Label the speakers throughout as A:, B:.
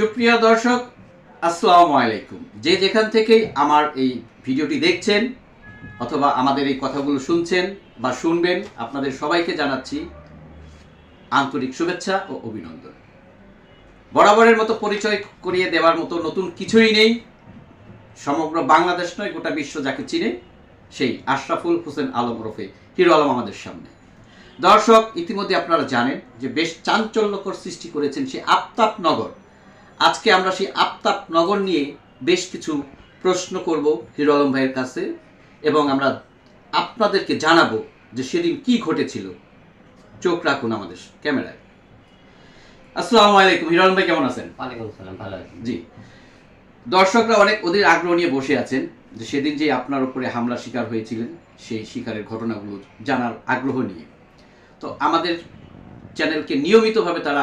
A: সুপ্রিয় দর্শক, আসসালামু আলাইকুম। যে যেখান থেকেই আমার এই ভিডিওটি দেখছেন অথবা আমাদের এই কথাগুলো শুনছেন বা শুনবেন, আপনাদের সবাইকে জানাচ্ছি আন্তরিক শুভেচ্ছা ও অভিনন্দন। বরাবরের মতো পরিচয় করিয়ে দেওয়ার মতো নতুন কিছুই নেই। সমগ্র বাংলাদেশ নয়, গোটা বিশ্ব যাকে চিনে, সেই আশরাফুল হোসেন আলম ওরফে হিরো আলম আমাদের সামনে। দর্শক, ইতিমধ্যে আপনারা জানেন যে বেশ চাঞ্চল্যকর সৃষ্টি করেছেন সেই আফতাব নগর। আজকে আমরা সেই আফতাব নগর নিয়ে বেশ কিছু প্রশ্ন করব হিরো আলম ভাইয়ের কাছে এবং আমরা আপনাদেরকে জানাব যে সেদিন কি ঘটেছিল। চোখ রাখুন আমাদের ক্যামেরায়। আসসালামু আলাইকুম হিরো আলম ভাই কেমন আছেন?
B: ওয়ালাইকুম আসসালাম ভালো আছি।
A: জি। দর্শকরা অনেক ওদের আগ্রহ নিয়ে বসে আছেন যে সেদিন যে আপনার উপরে হামলা শিকার হয়েছিলেন সেই শিকারের ঘটনাগুলো জানার আগ্রহ নিয়ে। তো আমাদের চ্যানেলকে নিয়মিতভাবে তারা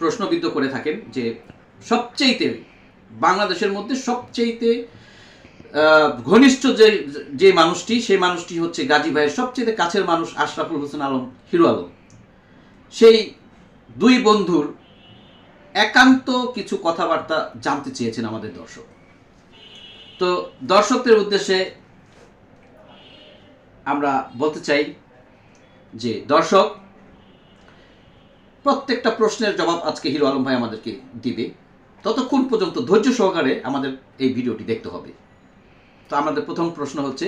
A: প্রশ্নবিদ্ধ করে থাকেন যে সবচেয়েতে বাংলাদেশের মধ্যে সবচেয়েতে ঘনিষ্ঠ যে যে মানুষটি, সেই মানুষটি হচ্ছে গাজী ভাইয়ের সবচেয়ে কাছের মানুষ আশরাফুল হোসেন আলম হিরো আলম। সেই দুই বন্ধুর একান্ত কিছু কথাবার্তা জানতে চেয়েছেন আমাদের দর্শক। তো দর্শকদের উদ্দেশ্যে আমরা বলতে চাই যে, দর্শক, প্রত্যেকটা প্রশ্নের জবাব আজকে হিরো আলম ভাই আমাদেরকে দিবে। ততক্ষণ পর্যন্ত ধৈর্য সহকারে আমাদের এই ভিডিওটি দেখতে হবে। তো আমাদের প্রথম প্রশ্ন হচ্ছে,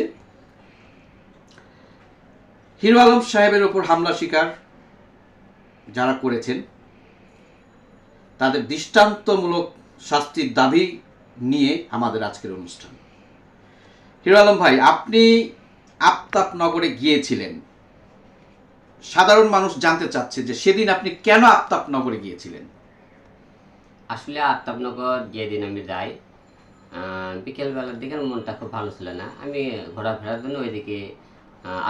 A: হিরো আলম সাহেবের ওপর হামলা শিকার যারা করেছেন, তাদের দৃষ্টান্তমূলক শাস্তির দাবি নিয়ে আমাদের আজকের অনুষ্ঠান। হিরো আলম ভাই, আপনি আফতাব নগরে গিয়েছিলেন। সাধারণ মানুষ জানতে চাচ্ছে যে সেদিন আপনি কেন আফতাব নগরে গিয়েছিলেন?
B: আসলে আত্মাবনগর যেদিন আমি যাই বিকেলবেলার দিকে মনটা খুব ভালো ছিল না। আমি ঘোরাফেরার জন্য ওইদিকে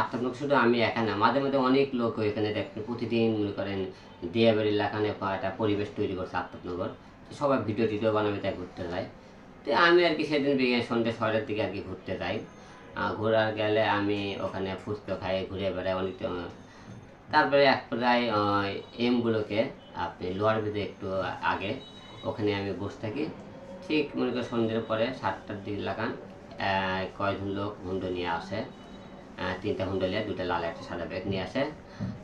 B: আত্মাবনগর শুধু আমি একা না, মাঝে মাঝে অনেক লোক ওইখানে দেখেন, প্রতিদিন মনে করেন দিয়াবাড়ির এলাকানে একটা পরিবেশ তৈরি করছে আত্মাবনগর সবাই ভিডিও টিডিও বানাবে তাই ঘুরতে যায়। তো আমি আর কি সেদিন সন্ধ্যে ছয়টার দিকে আর কি ঘুরতে যাই। ঘোরার গেলে আমি ওখানে ফুচকা খাই, ঘুরে বেড়াই অনেক তারপরে এক প্রায় এমগুলোকে আপনি লোয়ার বেঁধে একটু আগে ওখানে আমি বসে থাকি। ঠিক মনে করি সন্ধ্যের পরে সাতটার দিকে লাগান কয়েকজন লোক হুন্ডো নিয়ে আসে। তিনটা হুন্ডো নিয়ে দুটো লাল, একটা সাদা ব্যাগ নিয়ে আসে।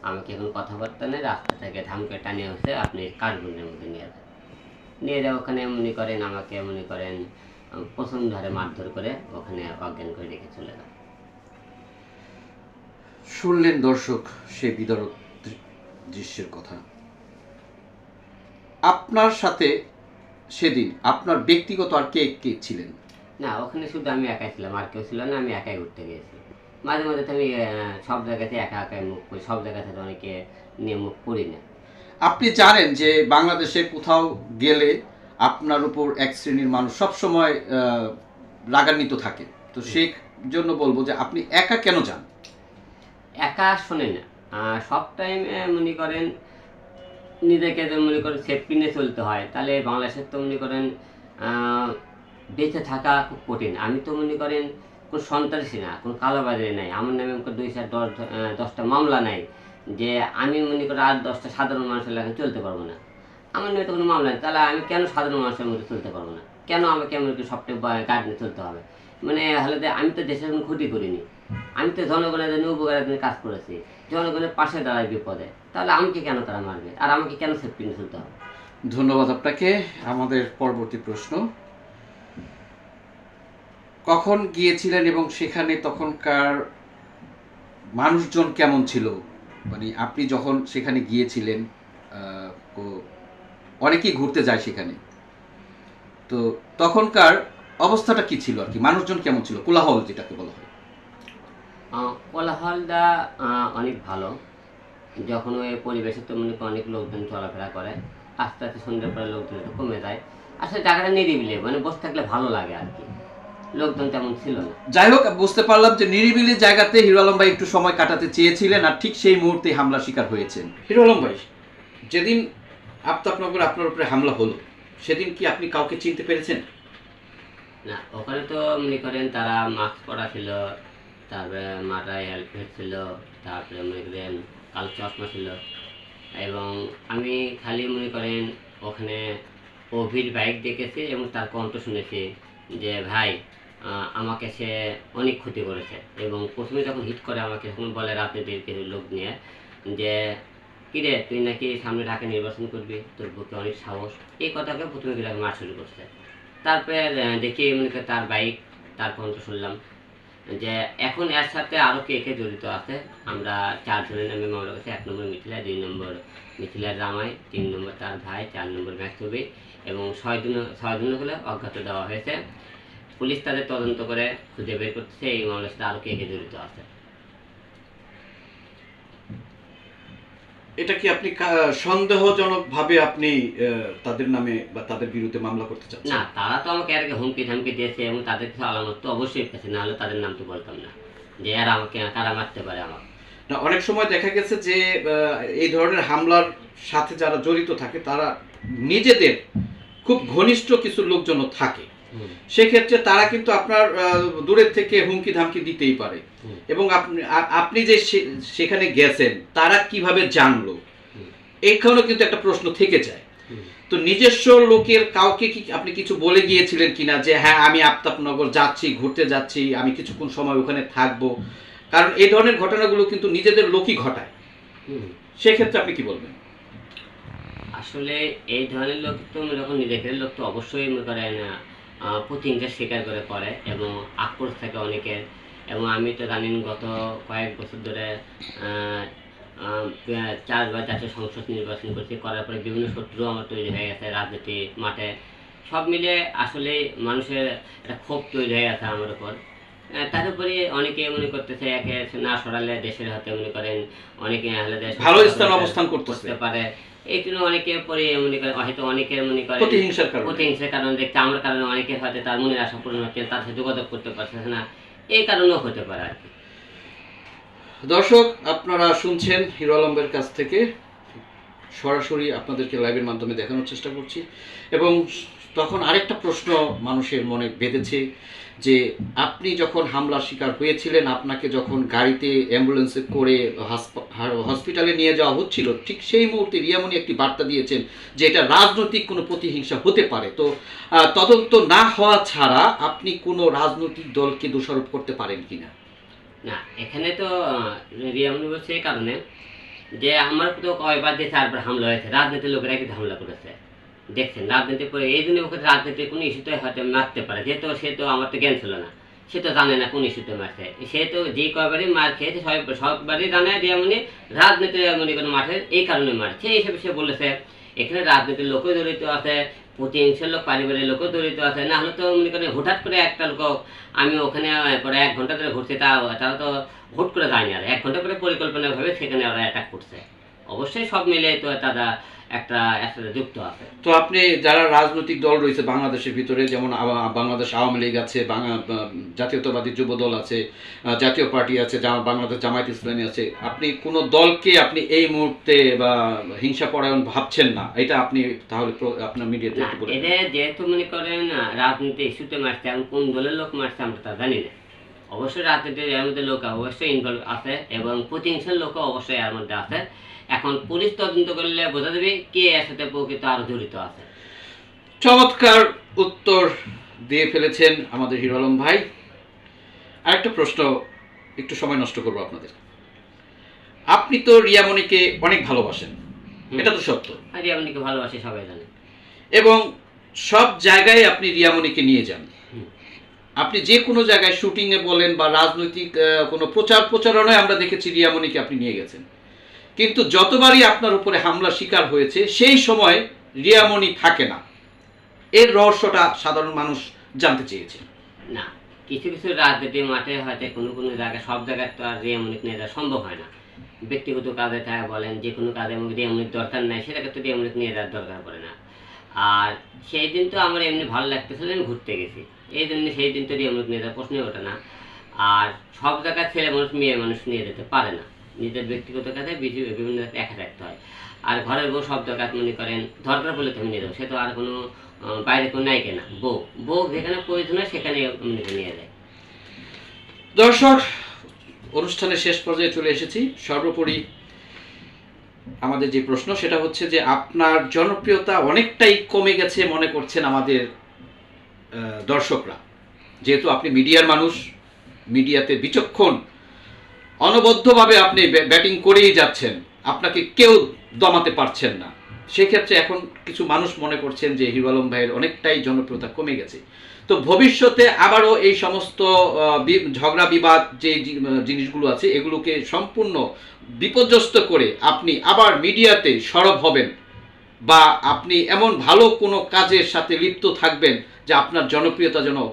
B: আমাকে এখন কথাবার্তা নেই, রাস্তা থেকে ধামকে টানিয়ে হচ্ছে, আপনি কাঠগুনের মধ্যে নিয়ে যান। নিয়ে যাওয়া ওখানে মনে করেন আমাকে মনে করেন প্রচণ্ড হারে মারধর করে ওখানে অজ্ঞান করে রেখে চলে যায়
A: শুনলেন দর্শক সে বিদরক দৃশ্যের কথা। আপনার সাথে সেদিন আপনার ব্যক্তিগত আর কে কে ছিলেন?
B: না ওখানে শুধু আমি একাই ছিলাম আর কেউ ছিল না আমি একাই ঘুরতে গিয়েছি মাঝে মাঝে তো আমি সব জায়গাতে একা একাই মুখ করি সব জায়গাতে তো অনেকে নিয়ে মুখ করি না।
A: আপনি জানেন যে বাংলাদেশে কোথাও গেলে আপনার উপর এক শ্রেণির মানুষ সবসময় রাগান্বিত থাকে। তো সেই জন্য বলব যে আপনি একা কেন যান?
B: একা শোনে না। সব টাইম মনে করেন নিজেকে মনে করেন সেফটি নিয়ে চলতে হয়, তাহলে বাংলাদেশের তো মনে করেন বেঁচে থাকা খুব কঠিন। আমি তো মনে করেন কোনো সন্ত্রাসী না, কোন কালোবাজারি নাই। আমার নামে আমাকে দুই চার দশ দশটা মামলা নাই যে আমি মনে করি আর দশটা সাধারণ মানুষের লাগে চলতে পারব না। আমার নামে তো কোনো মামলা নেই, তাহলে আমি কেন সাধারণ মানুষের মধ্যে চলতে পারব না? কেন আমাকে করি সবটাই গার্ড নিয়ে চলতে হবে? মানে হলে আমি তো দেশের কোনো ক্ষতি করিনি। আমি তো জনগণের জন্য উপকারের জন্য কাজ করেছি। জনগণের পাশে দাঁড়ায় বিপদে। তাহলে আমাকে কেন তারা মারবে? আর আমাকে কেন সেফটি নিয়ে চলতে হবে?
A: ধন্যবাদ আপনাকে। আমাদের পরবর্তী প্রশ্ন। কখন গিয়েছিলেন এবং সেখানে তখনকার মানুষজন কেমন ছিল? মানে আপনি যখন সেখানে গিয়েছিলেন অনেকেই ঘুরতে যায় সেখানে। তো তখনকার অবস্থাটা কি ছিল আর কি? মানুষজন কেমন ছিল? কোলাহল যেটাকে বলা হয়।
B: কোলাহলটা আহ, অনেক ভালো। যখন ওই পরিবেশে তো মনে করি অনেক লোকজন চলাফেরা করে আস্তে আস্তে সন্ধ্যের পরে লোকজন একটু কমে যায়। আসলে জায়গাটা নিরিবিলি মানে বসে থাকলে ভালো লাগে আর কি। লোকজন তেমন ছিল না।
A: যাই হোক বুঝতে পারলাম যে নিরিবিলি জায়গাতে হিরো আলম ভাই একটু সময় কাটাতে চেয়েছিলেন আর ঠিক সেই মুহূর্তে হামলা শিকার হয়েছেন। হিরো আলম ভাই যেদিন আফতাবনগর আপনার উপরে হামলা হলো সেদিন কি আপনি কাউকে চিনতে পেরেছেন?
B: না ওখানে তো মনে করেন তারা মাস্ক পরা ছিল তারপরে মাথায় হেলমেট ছিল তারপরে মনে করেন কালো চশমা ছিল। এবং আমি খালি মনে করেন ওখানে অভির বাইক দেখেছি এবং তার কণ্ঠ শুনেছি যে, ভাই আমাকে সে অনেক ক্ষতি করেছে। এবং প্রথমে যখন হিট করে আমাকে, তখন বলে রাজনীতির কিছু লোক নিয়ে যে কিরে তুই নাকি সামনে ঢাকা নির্বাচন করবি? তোর বুকে অনেক সাহস। এই কথাকে প্রথমে কিন্তু মার শুরু করছে। তারপরে দেখি মনে তার বাইক তার কণ্ঠ শুনলাম। যে এখন এর সাথে আরও কে কে জড়িত আছে? আমরা চারজনের নামে মামলা করছি এক নম্বর মিথিলা, দুই নম্বর মিথিলার রামাই, তিন নম্বর তার ভাই, চার নম্বর ম্যাক্সবি এবং ছয় দিন ছয় দিন হলে অজ্ঞাত দেওয়া হয়েছে। পুলিশ তাদের তদন্ত করে খুঁজে বের করতেছে, এই মামলার সাথে আরও কে কে জড়িত আছে?
A: এটা কি আপনি সন্দেহজনকভাবে আপনি তাদের নামে বা তাদের বিরুদ্ধে মামলা করতে চাচ্ছেন?
B: না তারা তো আমাকে আর আগে হুমকি ধামকি দিয়েছে এবং তাদের কিছু আলামত তো অবশ্যই পেয়েছে নাহলে তাদের নাম তো বলতাম না যে এরা আমাকে তারা মারতে পারে আমাকে।
A: না অনেক সময় দেখা গেছে যে এই ধরনের হামলার সাথে যারা জড়িত থাকে তারা নিজেদের খুব ঘনিষ্ঠ কিছু লোকজনও থাকে। সেক্ষেত্রে তারা কিন্তু আপনার দূরের থেকে হুমকি ধামকি দিতেই পারে। এবং আপনি আপনি যে সেখানে গেছেন তারা কীভাবে জানলো?
B: হুম,
A: এইখানেও কিন্তু একটা প্রশ্ন থেকে যায়। তো নিজস্ব লোকের কাউকে কি আপনি কিছু বলে গিয়েছিলেন কিনা যে হ্যাঁ আমি আফতাবনগর যাচ্ছি ঘুরতে যাচ্ছি আমি কিছুক্ষণ সময় ওখানে থাকব কারণ এই ধরনের ঘটনাগুলো কিন্তু নিজেদের লোকই ঘটায়। সেক্ষেত্রে আপনি কি বলবেন?
B: আসলে এই ধরনের লোক তো এরকম নিজেদের লোক তো অবশ্যই মনে করেন প্রতিহিংসা স্বীকার করে করে এবং আক্রোশ থাকে অনেকের এবং আমি তো জানেন গত কয়েক বছর ধরে চারবার জাতীয় সংসদ নির্বাচন করছি করার পরে বিভিন্ন শত্রু আমার তৈরি হয়ে গেছে রাজনীতি মাঠে। সব মিলে আসলে মানুষের একটা ক্ষোভ তৈরি হয়ে গেছে আমার উপর। আহ, তার উপরে অনেকে মনে করতেছে একে না সরালে দেশের হাতে মনে করেন অনেকে দেশ
A: ভালো স্থানে অবস্থান
B: করতে পারে। এই জন্য অনেকে পরে মনে করে হয়তো মনে করে
A: প্রতিহিংসার কারণে।
B: প্রতিহিংসার কারণে দেখতে আমার কারণে অনেকের হয়তো তার মনের আশা পূরণ হচ্ছে তার সাথে যোগাযোগ করতে পারছে না। এই কারণেও হতে পারে আর কি।
A: দর্শক আপনারা শুনছেন হিরো আলমের কাছ থেকে। সরাসরি আপনাদেরকে লাইভের মাধ্যমে দেখানোর চেষ্টা করছি। এবং তখন আরেকটা প্রশ্ন মানুষের মনে বেঁধেছে যে আপনি যখন হামলার শিকার হয়েছিলেন, আপনাকে যখন গাড়িতে অ্যাম্বুলেন্সে করে হসপিটালে নিয়ে যাওয়া হচ্ছিল, ঠিক সেই মুহূর্তে রিয়ামনি একটি বার্তা দিয়েছেন যে এটা রাজনৈতিক কোনো প্রতিহিংসা হতে পারে। তো তদন্ত না হওয়া ছাড়া আপনি কোনো রাজনৈতিক দলকে দোষারোপ করতে পারেন কিনা?
B: না, এখানে তো রিয়ামনি বলছে এই কারণে যে আমার তো কয়বার দিয়ে চারবার হামলা হয়েছে রাজনীতির লোকেরা কিন্তু হামলা করেছে। দেখছেন, রাজনীতি করে এই জন্য ওকে রাজনীতি কোনো ইস্যুতে হয়তো মারতে পারে। যেহেতু সে তো আমার তো জ্ঞান ছিল না। সে তো জানে না কোন ইস্যুতে মারছে সে তো যে কয়বারই মার খেয়েছে, সব সববারই জানে রিয়ামনি রাজনীতি মনে কোনো মাঠে এই কারণে মারছে হিসেবে সে বলেছে, এখানে রাজনীতির লোকও জড়িত আছে, প্রতিহিংসার লোক, পারিবারিক লোকও জড়িত আছে। না হলে তো মনে করেন হঠাৎ করে একটা লোক, আমি ওখানে পরে এক ঘণ্টা ধরে ঘুরছি, তা তারা তো হুট করে যায়নি আর। এক ঘণ্টা করে পরিকল্পনা ভাবে সেখানে ওরা অ্যাটাক করছে। অবশ্যই সব মিলে তো তারা একটা একসাথে যুক্ত আছে।
A: তো আপনি যারা রাজনৈতিক দল রয়েছে বাংলাদেশের ভিতরে যেমন বাংলাদেশ আওয়ামী লীগ আছে জাতীয়তাবাদী যুব দল আছে জাতীয় পার্টি আছে বাংলাদেশ জামায়াত ইসলামী আছে আপনি কোনো দলকে আপনি এই মুহূর্তে বা হিংসা পরায়ণ ভাবছেন না? এটা আপনি তাহলে আপনার মিডিয়াতে
B: যেহেতু মনে করেন রাজনীতি ইস্যুতে মারছে কোন দলের লোক মারছে আমরা তা জানি না। অবশ্যই রাজনীতির এর মধ্যে লোক অবশ্যই ইনভলভ আছে এবং প্রতিহিংসার লোকও অবশ্যই এর মধ্যে আছে। এখন পুলিশ তদন্ত করলে বোঝা যাবে কে এর সাথে প্রকৃত আরও জড়িত আছে।
A: চমৎকার উত্তর দিয়ে ফেলেছেন আমাদের হিরো আলম ভাই। আরেকটা প্রশ্ন একটু সময় নষ্ট করব আপনাদের। আপনি তো রিয়ামণিকে অনেক ভালোবাসেন। এটা তো সত্য।
B: আর রিয়ামনিকে ভালোবাসে সবাই জানে।
A: এবং সব জায়গায় আপনি রিয়ামণিকে নিয়ে যান। আপনি যে কোনো জায়গায় শুটিংয়ে বলেন বা রাজনৈতিক কোনো প্রচার প্রচারণায় আমরা দেখেছি রিয়ামণিকে আপনি নিয়ে গেছেন। কিন্তু যতবারই আপনার উপরে হামলা শিকার হয়েছে, সেই সময় রিয়ামণি থাকে না। এর রহস্যটা সাধারণ মানুষ জানতে চেয়েছে।
B: না, কিছু কিছু রাজনীতি মাঠে হয়তো কোনো কোনো জায়গায়, সব জায়গায় তো আর রিয়ামনিক নিয়ে যাওয়া সম্ভব হয় না। ব্যক্তিগত কাজে থাকে বলেন, যে কোনো কাজে আমাকে রিয়ামনিক দরকার নাই, সেটাকে তো রিয়ামনিক নিয়ে যাওয়ার দরকার পড়ে না। আর সেই দিন তো আমার এমনি ভালো লাগতেছিল, আমি ঘুরতে গেছি। এই জন্য সেই দিন তো রিয়ামনিক নিয়ে যাওয়ার প্রশ্নই ওঠে না। আর সব জায়গায় ছেলে মানুষ, মেয়ে মানুষ নিয়ে যেতে পারে না। নিজের ব্যক্তিগত কাজে বিভি- বিভিন্ন একা থাকতে হয়। আর ঘরের বউ সব জায়গায় মনে করেন, দরকার বলে তুমি নিয়ে যাও সে তো আর কোনো বাইরে কোনো নাই কেনা। বউ বউ যেখানে প্রয়োজন হয় সেখানে নিয়ে যায়।
A: দর্শক, অনুষ্ঠানের শেষ পর্যায়ে চলে এসেছি। সর্বোপরি আমাদের যে প্রশ্ন, সেটা হচ্ছে যে আপনার জনপ্রিয়তা অনেকটাই কমে গেছে মনে করছেন আমাদের দর্শকরা। যেহেতু আপনি মিডিয়ার মানুষ, মিডিয়াতে বিচক্ষণ, অনবদ্যভাবে আপনি ব্য- ব্যাটিং করেই যাচ্ছেন, আপনাকে কেউ দমাতে পারছেন না। সেক্ষেত্রে এখন কিছু মানুষ মনে করছেন যে হিরো আলম ভাইয়ের অনেকটাই জনপ্রিয়তা কমে গেছে। তো ভবিষ্যতে আবারও এই সমস্ত ঝগড়া, বিবাদ যে জিনিসগুলো আছে, এগুলোকে সম্পূর্ণ বিপর্যস্ত করে আপনি আবার মিডিয়াতে সরব হবেন। বা আপনি এমন ভালো কোনো কাজের সাথে লিপ্ত থাকবেন যে আপনার জনপ্রিয়তা যেন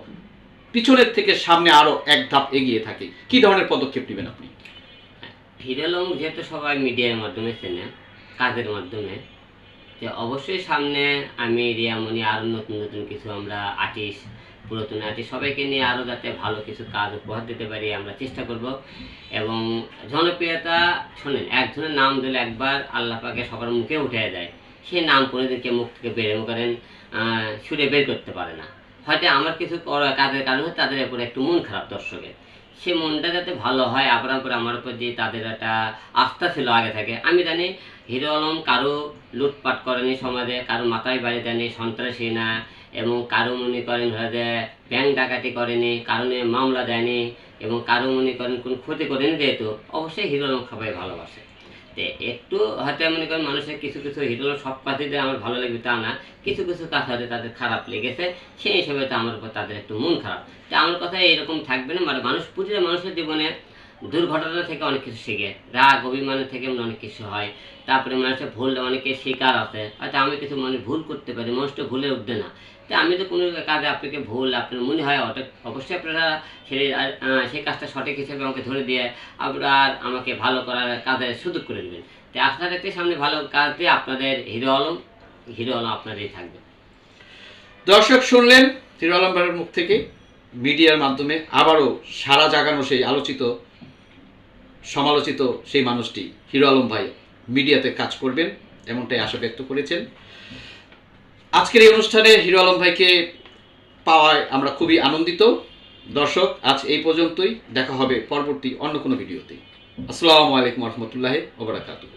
A: পিছনের থেকে সামনে আরও এক ধাপ এগিয়ে থাকে। কি ধরনের পদক্ষেপ নেবেন আপনি?
B: হিরো আলম যেহেতু সবাই মিডিয়ার মাধ্যমে চেনে, কাজের মাধ্যমে, যে অবশ্যই সামনে আমি রিয়ামণি আরও নতুন নতুন কিছু আমরা আর্টিস্ট পুরাতন আর্টিস্ট সবাইকে নিয়ে আরও যাতে ভালো কিছু কাজ উপহার দিতে পারি আমরা চেষ্টা করব। এবং জনপ্রিয়তা, শোনেন, একজনের নাম দিলে একবার আল্লাহ পাকে সবার মুখে উঠে যায় সে নাম কোনোদিন কেউ মুখ থেকে বের করেন সুরে বের করতে পারে না। হয়তো আমার কিছু কাজের কারণে তাদের উপরে একটু মন খারাপ দর্শকের। সে মনটা যাতে ভালো হয় আপনার উপর আমার উপর যে তাদের একটা আস্থা ছিল আগে থেকে। আমি জানি, হিরো আলম কারও লুটপাট করেনি সমাজে, কারও মাথায় বাড়ি দেয়নি, সন্ত্রাসী না, এবং কারও মনে করেন যে ব্যাংক ডাকাতি করেনি কারণে মামলা দেয়নি, এবং কারও মনে করেন কোনো ক্ষতি করেনি যেহেতু, অবশ্যই হিরো আলম সবাই ভালোবাসে। একটু হয়তো মনে করেন মানুষের কিছু কিছু হিরো সব কাজে আমার ভালো লাগবে তা না, কিছু কিছু কাজ হয়তো তাদের খারাপ লেগেছে, সেই হিসেবে তো আমার উপর তাদের একটু মন খারাপ। তো আমার কথা এরকম থাকবে না মানে মানুষ প্রতিটা মানুষের জীবনে দুর্ঘটনা থেকে অনেক কিছু শিখে, রাগ অভিমানের থেকে অনেক কিছু হয়, তারপরে মানুষের ভুল অনেকে শিকার আছে, হয়তো আমি কিছু মনে ভুল করতে পারি, মানুষটা ভুলে উঠবে না। তো আমি তো কোনো কাজে আপনাকে ভুল, আপনার মনে হয় অবশ্যই আপনারা সেই সেই কাজটা সঠিক হিসেবে আমাকে ধরে দিয়ে আপনার আমাকে ভালো করার কাজের সুযোগ করে দেবেন। তো রাখতে সামনে ভালো কাজ দিয়ে আপনাদের হিরো আলম হিরো আলম আপনারই থাকবে।
A: দর্শক শুনলেন হিরো আলম ভাইয়ের মুখ থেকে, মিডিয়ার মাধ্যমে আবারও সারা জাগানো সেই আলোচিত, সমালোচিত সেই মানুষটি, হিরো আলম ভাই মিডিয়াতে কাজ করবেন, এমনটাই আশা ব্যক্ত করেছেন। আজকের এই অনুষ্ঠানে হিরো আলম ভাইকে পাওয়ায় আমরা খুবই আনন্দিত। দর্শক, আজ এই পর্যন্তই। দেখা হবে পরবর্তী অন্য কোনো ভিডিওতে। আসসালামু আলাইকুম রহমতুল্লাহ ওবরাকাতুহ